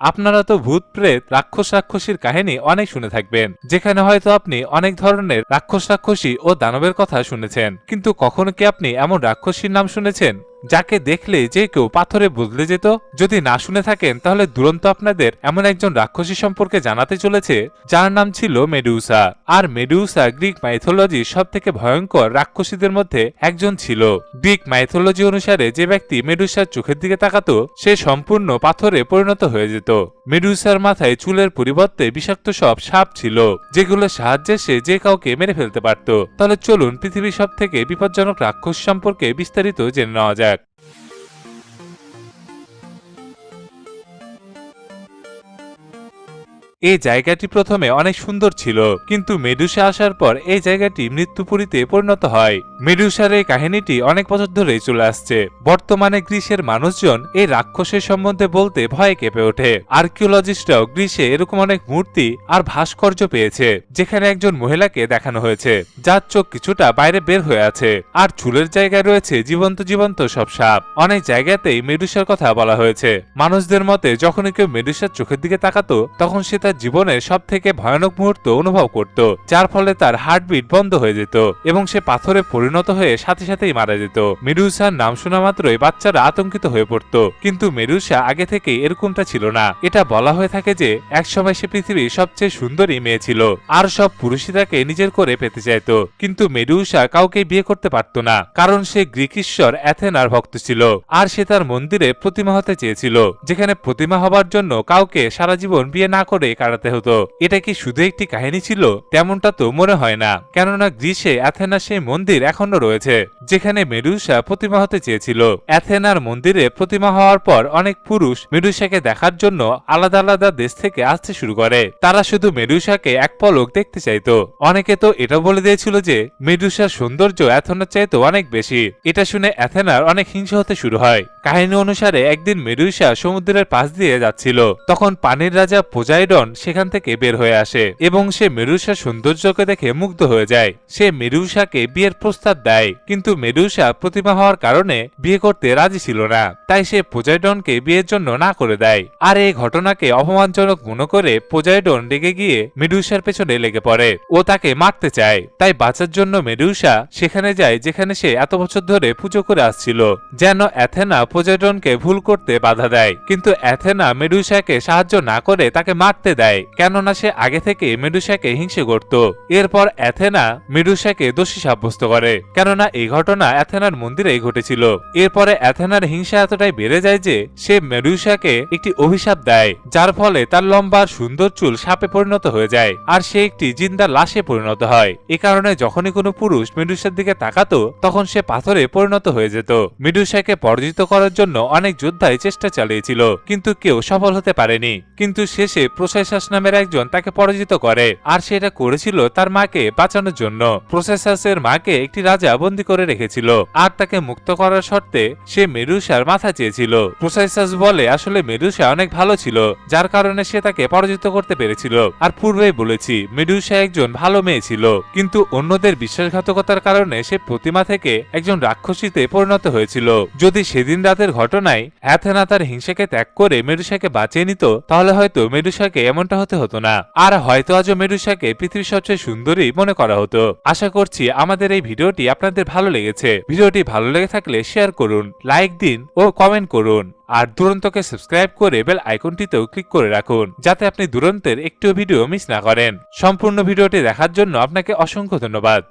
আপনারা তো ভূত প্রেত রাক্ষস রাক্ষসীর কাহিনী অনেক শুনে থাকবেন। যেখানে হয়তো আপনি অনেক ধরনের রাক্ষস রাক্ষসী ও দানবের কথা শুনেছেন। কিন্তু কখনো কি আপনি এমন রাক্ষসীর নাম শুনেছেন? যাকে দেখলে যে কেউ পাথরে বদলে যেত, যদি না শুনে থাকেন, তাহলে দুরন্ত আপনাদের এমন একজন রাক্ষসী সম্পর্কে জানাতে চলেছে, যার নাম ছিল মেডুসা আর মেডুসা গ্রিক মাইথোলজি সব থেকে ভয়ঙ্কর রাক্ষসীদের মধ্যে একজন ছিল। গ্রিক মাইথোলজি অনুসারে যে ব্যক্তি মেডুসার চোখের দিকে তাকাতো, সে সম্পূর্ণ পাথরে পরিণত হয়ে যেত। মেডুসার মাথায় চুলের পরিবর্তে বিষাক্ত সব সাপ ছিল, যেগুলোর সাহায্যে সে যে কাউকে মেরে ফেলতে পারত। তাহলে চলুন পৃথিবীর সব থেকে বিপজ্জনক রাক্ষস সম্পর্কে বিস্তারিত জেনে নেওয়া যাক। এই জায়গাটি প্রথমে অনেক সুন্দর ছিল, কিন্তু মেডুসা আসার পর এই জায়গাটি মৃত্যুপুরীতে পরিণত হয়। মেডুসার এই কাহিনীটি অনেক বছর ধরেই চলে আসছে। বর্তমানে গ্রীসের মানুষজন এই রাক্ষসের সম্বন্ধে বলতে ভয়ে কেঁপে ওঠে। আর্কিওলজিস্টরাও গ্রীসে এরকম অনেক মূর্তি আর ভাস্কর্য পেয়েছে, যেখানে একজন মহিলাকে দেখানো হয়েছে, যার চোখ কিছুটা বাইরে বের হয়ে আছে, আর চুলের জায়গায় রয়েছে জীবন্ত জীবন্ত সব সাপ। অনেক জায়গাতেই মেডুসার কথা বলা হয়েছে। মানুষদের মতে যখনই কেউ মেডুসার চোখের দিকে তাকাতো, তখন সে তার জীবনের সব থেকে ভয়ানক মুহূর্ত অনুভব করত, যার ফলে তার হার্টবিট বন্ধ হয়ে যেত এবং সে পাথরে পরিণত হয়ে সাথে সাথেই মারা যেত। মেডুসার নাম শোনা মাত্রই বাচ্চারা আতঙ্কিত হয়ে পড়ত, কিন্তু মেডুসা আগে থেকে এরকমটা ছিল না। এটা বলা হয়ে থাকে যে, একসময় সে পৃথিবীর সবচেয়ে সুন্দরী মেয়ে ছিল, আর সব পুরুষই তাকে নিজের করে পেতে চাইত, কিন্তু মেডুসা কাউকে বিয়ে করতে পারত না, কারণ সে গ্রিক ঈশ্বর অ্যাথেনার ভক্ত ছিল, আর সে তার মন্দিরে প্রতিমা হতে চেয়েছিল, যেখানে প্রতিমা হবার জন্য কাউকে সারা জীবন বিয়ে না করে কাটাতে হতো। এটা কি শুধু একটি কাহিনী ছিল? তেমনটা তো মনে হয় না। কেননা গ্রীসে অ্যাথেনার সেই মন্দির এখনও রয়েছে, যেখানে মেডুসা প্রতিমা হতে চেয়েছিল। অ্যাথেনার মন্দিরে প্রতিমা হওয়ার পর অনেক পুরুষ মেডুসাকে দেখার জন্য আলাদা আলাদা দেশ থেকে আসতে শুরু করে। তারা শুধু মেডুসাকে এক পলক দেখতে চাইতো। অনেকে তো এটা বলে দিয়েছিল যে, মেডুসার সৌন্দর্য অ্যাথেনার চাইতো অনেক বেশি। এটা শুনে অ্যাথেনার অনেক হিংসা হতে শুরু হয়। কাহিনী অনুসারে একদিন মেডুসা সমুদ্রের পাশ দিয়ে যাচ্ছিল। তখন পানির রাজা পোজাইডন সেখান থেকে বের হয়ে আসে এবং সে মেডুসার সৌন্দর্যকে দেখে মুগ্ধ হয়ে যায়। সে মেডুসাকে বিয়ের প্রস্তাব দেয়, কিন্তু মেডুসা প্রতিমা হওয়ার কারণে বিয়ে করতে রাজি ছিল না। তাই সে পোজাইডনকে বিয়ের জন্য না করে দেয়। আর এই ঘটনাকে অপমানজনক মনে করে পোজাইডন রেগে গিয়ে মেডুসার পেছনে লেগে পড়ে। ও তাকে মারতে চায়। তাই বাঁচার জন্য মেডুসা সেখানে যায় যেখানে সে এত বছর ধরে পুজো করে আসছিল, যেন অ্যাথেনা পোজাইডনকে ভুল করতে বাধা দেয়। কিন্তু অ্যাথেনা মেডুসাকে সাহায্য না করে তাকে মারতে দেয়, কেননা সে আগে থেকে মেডুসাকে হিংসে করত। এরপর অ্যাথেনা মেডুসাকে দোষী সাব্যস্ত করে, কেননা এই ঘটনা অ্যাথেনার মন্দিরেই ঘটেছিল। এরপরে অ্যাথেনার হিংসা এতটাই বেড়ে যায় যে সে মেডুসাকে একটি অভিশাপ দেয়, যার ফলে তার লম্বা সুন্দর চুল সাপে পরিণত হয়ে যায়, আর সে একটি জিন্দা লাশে পরিণত হয়। এ কারণে যখনই কোনো পুরুষ মেডুসার দিকে তাকাতো, তখন সে পাথরে পরিণত হয়ে যেত। মেডুসাকে পরাজিত করার জন্য অনেক যোদ্ধাই চেষ্টা চালিয়েছিল, কিন্তু কেউ সফল হতে পারেনি। কিন্তু শেষে প্রসেসাস নামের একজন তাকে পরাজিত করে। আর সেটা করেছিল তার মাকে বাঁচানোর জন্য। প্রসেসাসের মাকে একটি রাজা বন্দি করে রেখেছিল। আর তাকে মুক্ত করার শর্তে সে মেডুসার মাথা চেয়েছিল। প্রসেসাস বলে, আসলে মেডুসা অনেক ভালো ছিল, যার কারণে সে তাকে পরাজিত করতে পেরেছিল। আর পূর্বেই বলেছি মেডুসা একজন ভালো মেয়ে ছিল। কিন্তু অন্যদের বিশ্বাসঘাতকতার কারণে সে প্রতিমা থেকে একজন রাক্ষসীতে পরিণত হয়েছিল। যদি সেদিন রাতের ঘটনায় অ্যাথেনা তার হিংসাকে ত্যাগ করে মেডুসাকে বাঁচিয়ে নিত, তাহলে হয়তো মেডুসাকে এমনটা হতে হতো না। আর হয়তো আজও মেডুসাকে পৃথিবীর সবচেয়ে সুন্দরী মনে করা হতো। আশা করছি আমাদের এই ভিডিওটি আপনাদের ভালো লেগেছে। ভিডিওটি ভালো লেগে থাকলে শেয়ার করুন, লাইক দিন ও কমেন্ট করুন। আর দুরন্তকে সাবস্ক্রাইব করে বেল আইকনটিতেও ক্লিক করে রাখুন, যাতে আপনি দুরন্তের একটিও ভিডিও মিস না করেন। সম্পূর্ণ ভিডিওটি দেখার জন্য আপনাকে অসংখ্য ধন্যবাদ।